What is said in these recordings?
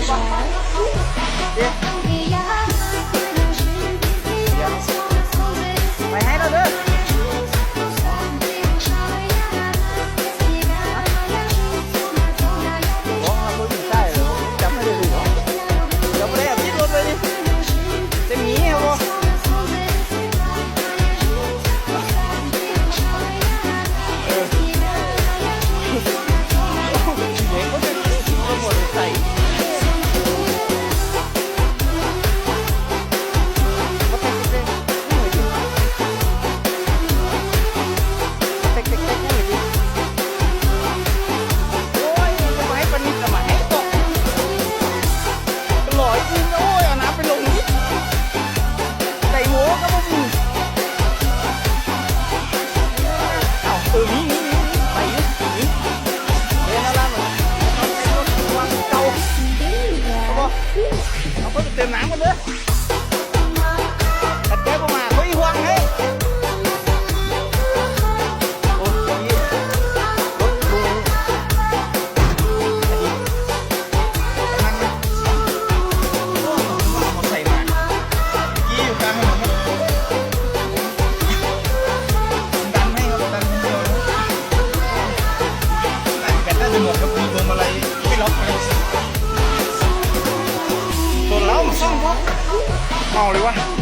そう。 จะหมดกับคุวงมาลัไม่ล็อกไงตัวเรามันซ่อมล็อกเมาเลยวะ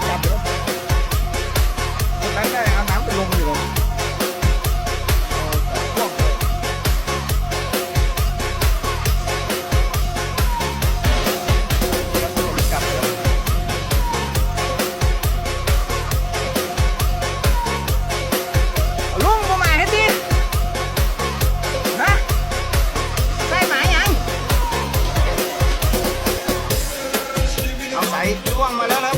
Hey, you want my life?